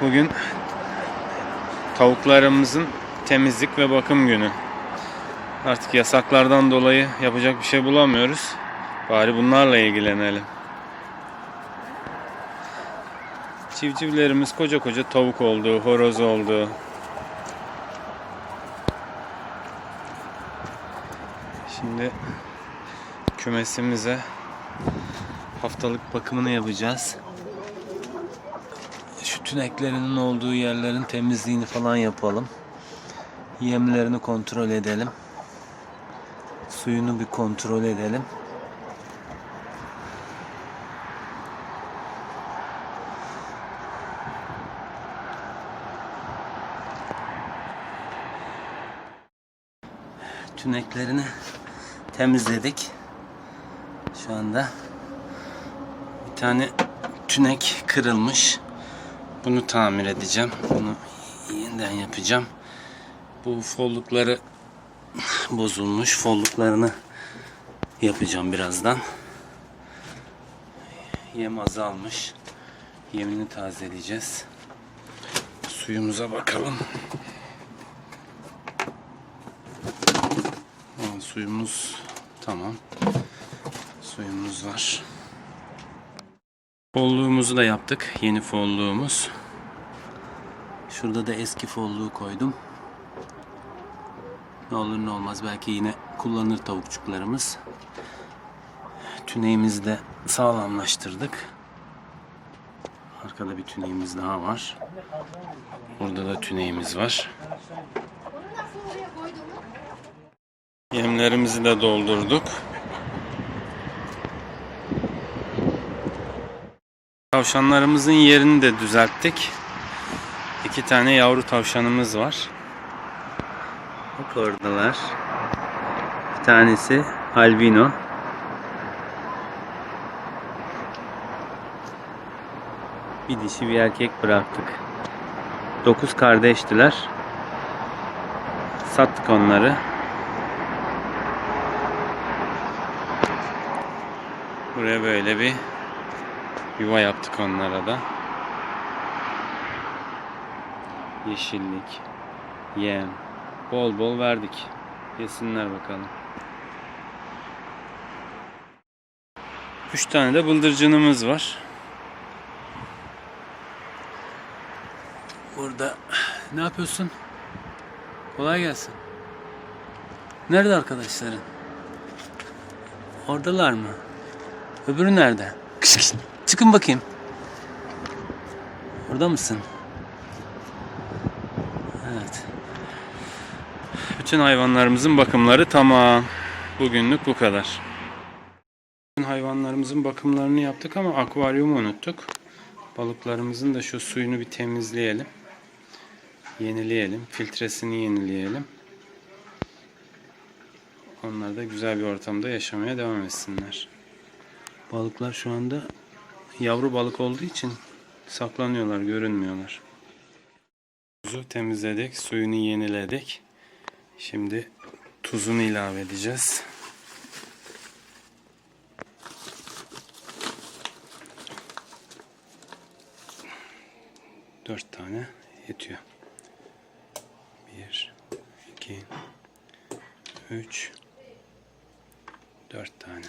Bugün tavuklarımızın temizlik ve bakım günü. Artık yasaklardan dolayı yapacak bir şey bulamıyoruz. Bari bunlarla ilgilenelim. Civcivlerimiz koca koca tavuk oldu, horoz oldu. Şimdi kümesimize haftalık bakımını yapacağız. Tüneklerinin olduğu yerlerin temizliğini falan yapalım. Yemlerini kontrol edelim. Suyunu bir kontrol edelim. Tüneklerini temizledik. Şu anda bir tane tünek kırılmış. Bunu tamir edeceğim. Bunu yeniden yapacağım. Bu follukları bozulmuş. Folluklarını yapacağım birazdan. Yem azalmış. Yemini tazeleyeceğiz. Suyumuza bakalım. Aa, suyumuz tamam. Suyumuz var. Folluğumuzu da yaptık. Yeni folluğumuz. Şurada da eski folluğu koydum. Ne olur ne olmaz belki yine kullanır tavukçuklarımız. Tüneğimizi de sağlamlaştırdık. Arkada bir tüneğimiz daha var. Burada da tüneğimiz var. Yemlerimizi de doldurduk. Tavşanlarımızın yerini de düzelttik. İki tane yavru tavşanımız var. Bak oradalar. Bir tanesi albino. Bir dişi bir erkek bıraktık. Dokuz kardeştiler. Sattık onları. Buraya böyle bir yuva yaptık onlara da. Yeşillik, yem, bol bol verdik. Yesinler bakalım. Üç tane de bıldırcınımız var. Burada ne yapıyorsun? Kolay gelsin. Nerede arkadaşların? Oradalar mı? Öbürü nerede? Kış kış. Çıkın bakayım. Orada mısın? Evet. Bütün hayvanlarımızın bakımları tamam. Bugünlük bu kadar. Bütün hayvanlarımızın bakımlarını yaptık ama akvaryumu unuttuk. Balıklarımızın da şu suyunu bir temizleyelim. Yenileyelim. Filtresini yenileyelim. Onlar da güzel bir ortamda yaşamaya devam etsinler. Balıklar şu anda yavru balık olduğu için saklanıyorlar, görünmüyorlar. Tuzu temizledik, suyunu yeniledik. Şimdi tuzunu ilave edeceğiz. Dört tane yetiyor. Bir, iki, üç, dört tane.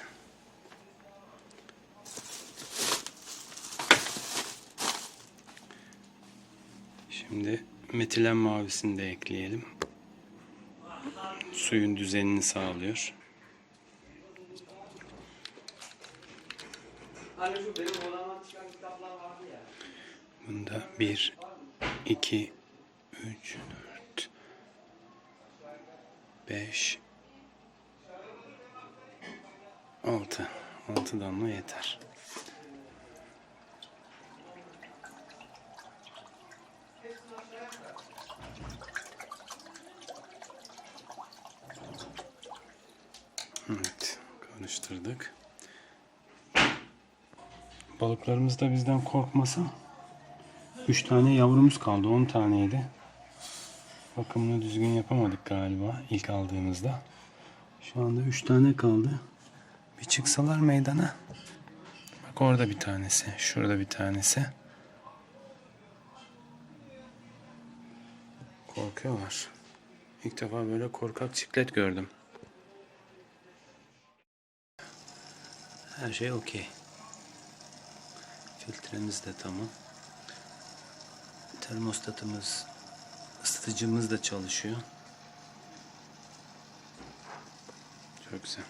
Şimdi metilen mavisini de ekleyelim. Suyun düzenini sağlıyor. Bunda 1, 2, 3, 4, 5, 6. 6 damla yeter. Evet, karıştırdık. Balıklarımız da bizden korkmasa 3 tane yavrumuz kaldı. 10 taneydi. Bakımını düzgün yapamadık galiba ilk aldığımızda. Şu anda 3 tane kaldı. Bir çıksalar meydana. Bak orada bir tanesi. Şurada bir tanesi. Korkuyorlar. İlk defa böyle korkak çiklet gördüm. Her şey okey. Filtremiz de tamam. Termostatımız, ısıtıcımız da çalışıyor. Çok güzel.